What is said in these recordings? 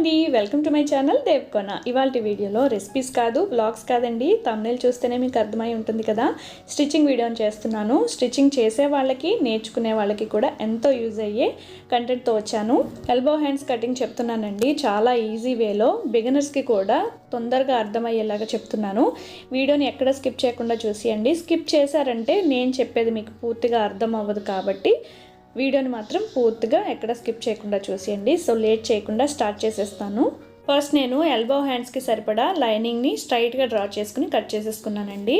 అండి. Welcome to my channel దేవ్కొన ఇవాళ వీడియోలో రెసిపీస్ కాదు బ్లాగ్స్ కాదండి. తమ్నేల్ చూస్తేనే మీకు అర్థమై ఉంటుంది కదా. స్టిచ్చింగ్ వీడియోని చేస్తున్నాను. స్టిచ్చింగ్ చేసే వాళ్ళకి నేర్చుకునే వాళ్ళకి కూడా ఎంతో యూజ్ అయ్యే కంటెంట్తో వచ్చాను. ఎల్బో హ్యాండ్స్ కటింగ్ చెప్తున్నానండి. చాలా ఈజీ వేలో బిగినర్స్కి కూడా తొందరగా అర్థమయ్యేలాగా చెప్తున్నాను. వీడియోని ఎక్కడ స్కిప్ చేయకుండా చూసేయండి. స్కిప్ చేశారంటే నేను చెప్పేది మీకు పూర్తిగా అర్థం అవ్వదు కాబట్టి వీడియోని మాత్రం పూర్తిగా ఎక్కడ స్కిప్ చేయకుండా చూసేయండి. సో లేట్ చేయకుండా స్టార్ట్ చేసేస్తాను. ఫస్ట్ నేను ఎల్బో హ్యాండ్స్కి సరిపడా లైనింగ్ని స్ట్రైట్గా డ్రా చేసుకుని కట్ చేసేసుకున్నానండి.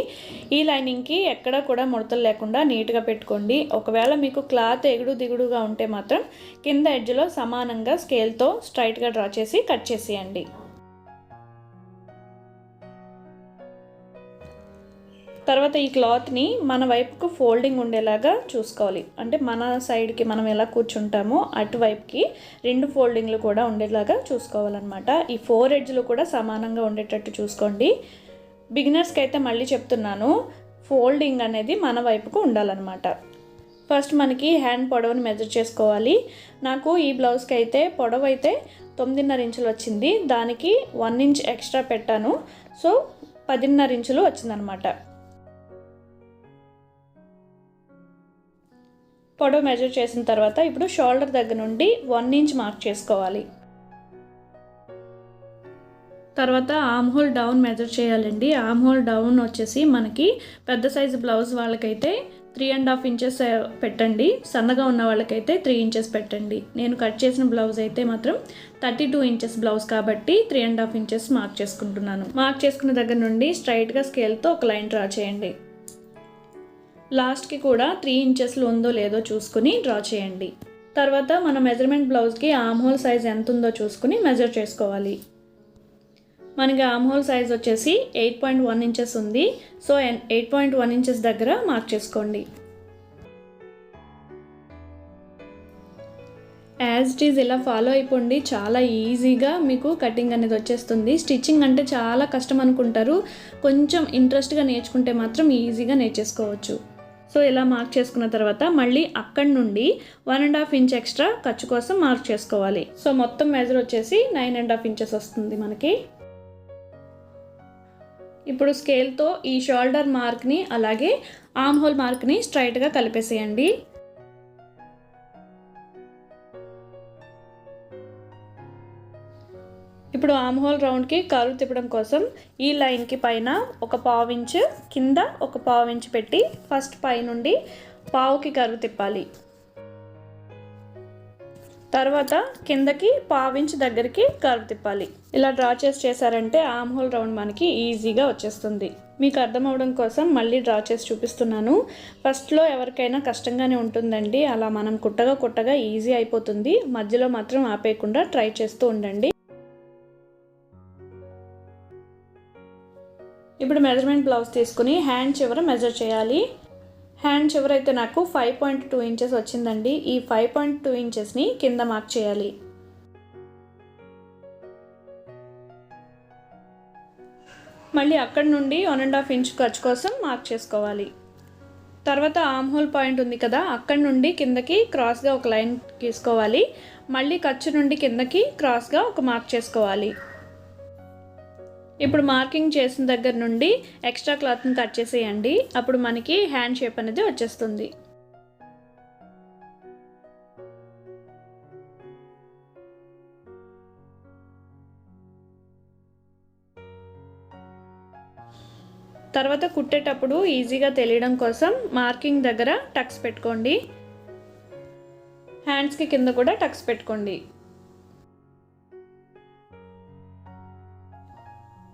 ఈ లైనింగ్కి ఎక్కడ కూడా ముడతలు లేకుండా నీట్గా పెట్టుకోండి. ఒకవేళ మీకు క్లాత్ ఎగుడు దిగుడుగా ఉంటే మాత్రం కింద ఎడ్జ్లో సమానంగా స్కేల్తో స్ట్రైట్గా డ్రా చేసి కట్ చేసేయండి. తర్వాత ఈ క్లాత్ని మన వైపుకు ఫోల్డింగ్ ఉండేలాగా చూసుకోవాలి. అంటే మన సైడ్కి మనం ఎలా కూర్చుంటామో అటువైపుకి రెండు ఫోల్డింగ్లు కూడా ఉండేలాగా చూసుకోవాలన్నమాట. ఈ ఫోర్ ఎడ్జ్లు కూడా సమానంగా ఉండేటట్టు చూసుకోండి. బిగినర్స్కి అయితే మళ్ళీ చెప్తున్నాను ఫోల్డింగ్ అనేది మన వైపుకు ఉండాలన్నమాట. ఫస్ట్ మనకి హ్యాండ్ పొడవుని మెజర్ చేసుకోవాలి. నాకు ఈ బ్లౌజ్కి అయితే పొడవు అయితే తొమ్మిదిన్నర ఇంచులు వచ్చింది. దానికి వన్ ఇంచ్ ఎక్స్ట్రా పెట్టాను. సో పదిన్నర ఇంచులు వచ్చిందనమాట పొడవు మెజర్ చేసిన తర్వాత ఇప్పుడు షోల్డర్ దగ్గర నుండి వన్ ఇంచ్ మార్క్ చేసుకోవాలి. తర్వాత ఆమ్ హోల్ డౌన్ మెజర్ చేయాలండి. ఆమ్ హోల్ డౌన్ వచ్చేసి మనకి పెద్ద సైజు బ్లౌజ్ వాళ్ళకైతే త్రీ అండ్ హాఫ్ ఇంచెస్ పెట్టండి. సన్నగా ఉన్న వాళ్ళకైతే త్రీ ఇంచెస్ పెట్టండి. నేను కట్ చేసిన బ్లౌజ్ అయితే మాత్రం థర్టీ టూ ఇంచెస్ బ్లౌజ్ కాబట్టి three and half inches mark చేసుకుంటున్నాను. మార్క్ చేసుకున్న దగ్గర నుండి స్ట్రైట్గా స్కేల్తో ఒక లైన్ డ్రా చేయండి. లాస్ట్కి కూడా త్రీ ఇంచెస్లో ఉందో లేదో చూసుకుని డ్రా చేయండి. తర్వాత మన మెజర్మెంట్ బ్లౌజ్కి ఆమ్ హోల్ సైజ్ ఎంత ఉందో చూసుకుని మెజర్ చేసుకోవాలి. మనకి ఆమ్ హోల్ సైజ్ వచ్చేసి ఎయిట్ పాయింట్ వన్ ఇంచెస్ ఉంది. So eight point one inches దగ్గర మార్క్ చేసుకోండి. యాజ్ ఇట్ ఈజ్ ఇలా ఫాలో అయిపోండి. చాలా ఈజీగా మీకు కటింగ్ అనేది వచ్చేస్తుంది. స్టిచ్చింగ్ అంటే చాలా కష్టం అనుకుంటారు. కొంచెం ఇంట్రెస్ట్గా నేర్చుకుంటే మాత్రం ఈజీగా నేర్చేసుకోవచ్చు. సో ఇలా మార్క్ చేసుకున్న తర్వాత మళ్ళీ అక్కడి నుండి one and half inch extra ఖర్చు కోసం మార్క్ చేసుకోవాలి. సో మొత్తం మెజర్ వచ్చేసి నైన్ అండ్ హాఫ్ ఇంచెస్ వస్తుంది మనకి. ఇప్పుడు స్కేల్తో ఈ షోల్డర్ మార్క్ని అలాగే ఆమ్ హోల్ మార్క్ని స్ట్రైట్గా కలిపేసేయండి. ఇప్పుడు ఆమ్ హోల్ రౌండ్కి కరువు తిప్పడం కోసం ఈ లైన్కి పైన ఒక పావు ఇంచు కింద ఒక పావు ఇంచు పెట్టి ఫస్ట్ పైనుండి పావుకి కరువు తిప్పాలి. తర్వాత కిందకి పావించి దగ్గరికి కర్వ్ తిప్పాలి. ఇలా డ్రా చేసి చేశారంటే ఆమ్ హోల్ రౌండ్ మనకి ఈజీగా వచ్చేస్తుంది. మీకు అర్థం అవడం కోసం మళ్ళీ డ్రా చేసి చూపిస్తున్నాను. ఫస్ట్లో ఎవరికైనా కష్టంగానే ఉంటుందండి. అలా మనం కుట్టగా కుట్టగా ఈజీ అయిపోతుంది. మధ్యలో మాత్రం ఆపేయకుండా ట్రై చేస్తూ ఉండండి. ఇప్పుడు మెజర్మెంట్ బ్లౌజ్ తీసుకుని హ్యాండ్ చివర మెజర్ చేయాలి. హ్యాండ్ చివర అయితే నాకు ఫైవ్ పాయింట్ టూ ఇంచెస్ వచ్చిందండి. ఈ ఫైవ్ పాయింట్ టూ ఇంచెస్ని కింద మార్క్ చేయాలి. మళ్ళీ అక్కడ నుండి వన్ అండ్ హాఫ్ ఇంచ్ ఖర్చు కోసం మార్క్ చేసుకోవాలి. తర్వాత ఆమ్ హోల్ పాయింట్ ఉంది కదా అక్కడ నుండి కిందకి క్రాస్గా ఒక లైన్ గీసుకోవాలి మళ్ళీ ఖర్చు నుండి కిందకి క్రాస్గా ఒక మార్క్ చేసుకోవాలి. ఇప్పుడు మార్కింగ్ చేసిన దగ్గర నుండి ఎక్స్ట్రా క్లాత్ని కట్ చేసేయండి. అప్పుడు మనకి హ్యాండ్ షేప్ అనేది వచ్చేస్తుంది. తర్వాత కుట్టేటప్పుడు ఈజీగా తెలియడం కోసం మార్కింగ్ దగ్గర టక్స్ పెట్టుకోండి. హ్యాండ్స్కి కింద కూడా టక్స్ పెట్టుకోండి.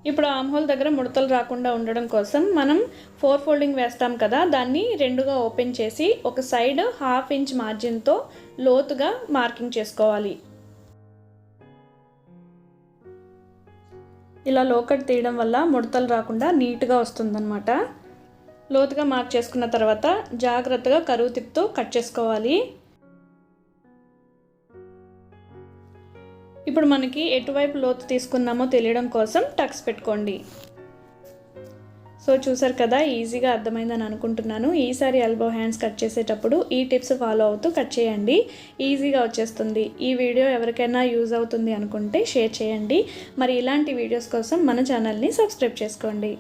ఇప్పుడు ఆమ్ హోల్ దగ్గర ముడతలు రాకుండా ఉండడం కోసం మనం ఫోర్ ఫోల్డింగ్ వేస్తాం కదా దాన్ని రెండుగా ఓపెన్ చేసి ఒక సైడ్ హాఫ్ ఇంచ్ మార్జిన్తో లోతుగా మార్కింగ్ చేసుకోవాలి. ఇలా లోకట్ తీయడం వల్ల ముడతలు రాకుండా నీట్గా వస్తుందన్నమాట. లోతుగా మార్క్ చేసుకున్న తర్వాత జాగ్రత్తగా కరువు తిప్పుతూ కట్ చేసుకోవాలి. ఇప్పుడు మనకి ఎటువైపు లోతు తీసుకున్నామో తెలియడం కోసం టక్స్ పెట్టుకోండి. సో చూసారు కదా ఈజీగా అర్థమైందని అనుకుంటున్నాను. ఈసారి ఎల్బో హ్యాండ్స్ కట్ చేసేటప్పుడు ఈ టిప్స్ ఫాలో అవుతూ కట్ చేయండి. ఈజీగా వచ్చేస్తుంది. ఈ వీడియో ఎవరికైనా యూజ్ అవుతుంది అనుకుంటే షేర్ చేయండి. మరి ఇలాంటి వీడియోస్ కోసం మన ఛానల్ని సబ్స్క్రైబ్ చేసుకోండి.